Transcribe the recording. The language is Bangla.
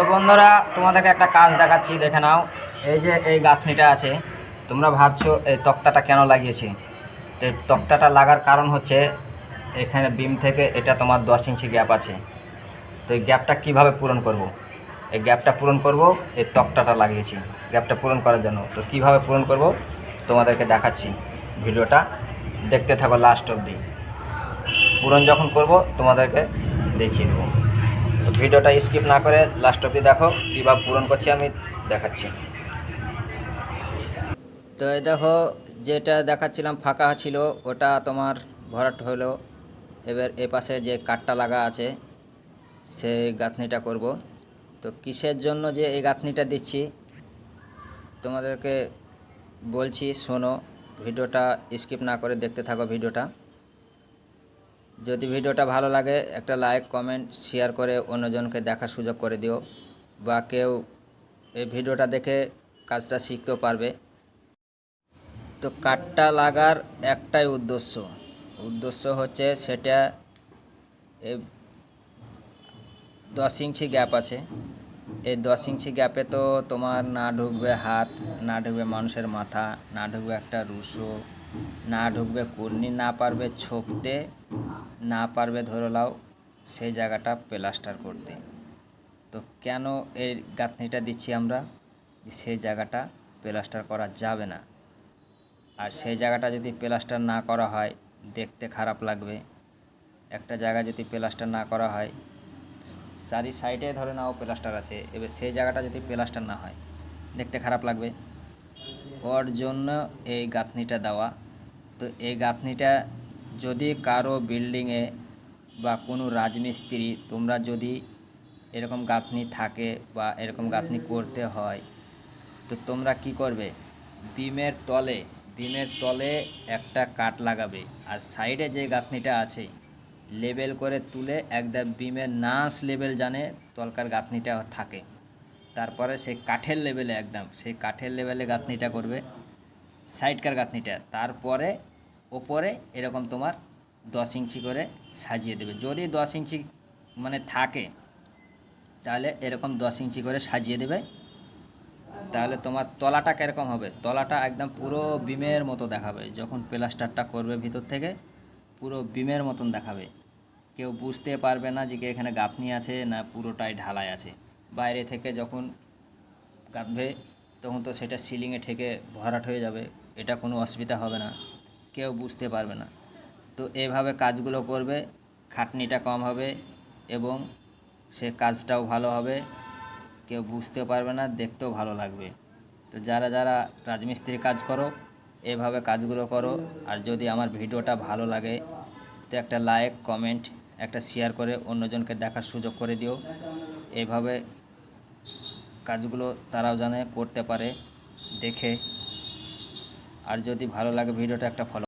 তো বন্ধুরা, তোমাদেরকে একটা কাজ দেখাচ্ছি, দেখে নাও। এই যে এই গাঁথনিটা আছে, তোমরা ভাবছ এই তক্তাটা কেন লাগিয়েছি? তো তক্তাটা লাগার কারণ হচ্ছে, এখানে বিম থেকে এটা তোমার দশ ইঞ্চি গ্যাপ আছে। তো এই গ্যাপটা কীভাবে পূরণ করব। এই গ্যাপটা পূরণ করব, এই তক্তাটা লাগিয়েছি, গ্যাপটা পূরণ করার জন্য। তো কীভাবে পূরণ করব? তোমাদেরকে দেখাচ্ছি ভিডিওটা। দেখতে থাকো লাস্ট অবধি। পূরণ যখন করব, তোমাদেরকে দেখিয়ে দেবো। তো ভিডিওটা স্কিপ না করে লাস্ট অবধি দেখো, কীভাবে পূরণ করছি আমি দেখাচ্ছি। তো দেখো, যেটা দেখাচ্ছিলাম ফাঁকা ছিল, ওটা তোমার ভরাট হলো। এবার এ পাশে যে কাঠটা লাগা আছে, সেই গাঁথনিটা করব। তো কিসের জন্য যে এই গাঁথনিটা দিচ্ছি, তোমাদেরকে বলছি, শোনো, ভিডিওটা স্কিপ না করে দেখতে থাকো ভিডিওটা। যদি ভিডিওটা ভালো লাগে, একটা লাইক, কমেন্ট, শেয়ার করে অন্যজনকে দেখার সুযোগ করে দিও বা কেউ এই ভিডিওটা দেখে কাজটা শিখতেও পারবে। তো কাঠটা লাগার একটাই উদ্দেশ্য। উদ্দেশ্য হচ্ছে সেটা দশ ইঞ্চি গ্যাপ আছে। এই দশ ইঞ্চি গ্যাপে তো তোমার না ঢুকবে হাত, না ঢুকবে মানুষের মাথা, না ঢুকবে একটা রুশো না ঢুকবে কুর্নি, না পারবে ছোপতে, না পারবে ধরে লাও সেই জায়গাটা প্লাস্টার করতে। তো কেন এই গাঁথনিটা দিচ্ছি আমরা? সেই জায়গাটা প্লাস্টার করা যাবে না। আর সেই জায়গাটা যদি প্লাস্টার না করা হয়, দেখতে খারাপ লাগবে। একটা জায়গা যদি প্লাস্টার না করা হয়, চারি সাইডে ধরে নাও প্লাস্টার আছে, এবার সেই জায়গাটা যদি প্লাস্টার না হয়, দেখতে খারাপ লাগবে। ওর জন্য এই গাঁথনিটা দেওয়া তো এই গাঁথনিটা যদি কারও বিল্ডিংয়ে বা কোনো রাজমিস্ত্রি তোমরা যদি এরকম গাঁথনি থাকে বা এরকম গাঁথনি করতে হয়, তো তোমরা কি করবে? বিমের তলে বিমের তলে একটা কাঠ লাগাবে আর সাইডে যে গাঁথনিটা আছে, লেবেল করে তুলে একদম বিমের নাস লেভেল জানে তলকার গাঁথনিটা থাকে। তারপরে সেই কাঠের লেভেলে একদম, সেই কাঠের লেভেলে গাঁথনিটা করবে। সাইডকার গাঁথনিটা, তারপরে ওপরে এরকম তোমার দশ ইঞ্চি করে সাজিয়ে দেবে। যদি দশ ইঞ্চি মানে থাকে, তাহলে এরকম দশ ইঞ্চি করে সাজিয়ে দেবে। তাহলে তোমার তলাটা কীরকম হবে? তলাটা একদম পুরো বিমের মতো দেখাবে। যখন প্লাস্টারটা করবে ভিতর থেকে, পুরো বিমের মতন দেখাবে। কেউ বুঝতে পারবে না যে কি এখানে গাঁথনি আছে না পুরোটাই ঢালাই আছে। বাইরে থেকে যখন গাঁথবে তখন তো সেটা সিলিংয়ে ঠেকে ভরাট হয়ে যাবে, এটা কোনো অসুবিধা হবে না, কেউ বুঝতে পারবে না। তো এভাবে কাজগুলো করবে, খাটনিটা কম হবে এবং সে কাজটাও ভালো হবে, কেউ বুঝতে পারবে না, দেখতেও ভালো লাগবে। তো যারা যারা রাজমিস্ত্রির কাজ করো, এভাবে কাজগুলো করো, আর যদি আমার ভিডিওটা ভালো লাগে, তো একটা লাইক, কমেন্ট, একটা শেয়ার করে অন্যজনকে দেখার সুযোগ করে দিও। এভাবে কাজগুলো তারাও জানে করতে পারে দেখে। আর যদি ভালো লাগে ভিডিওটা একটা ফলো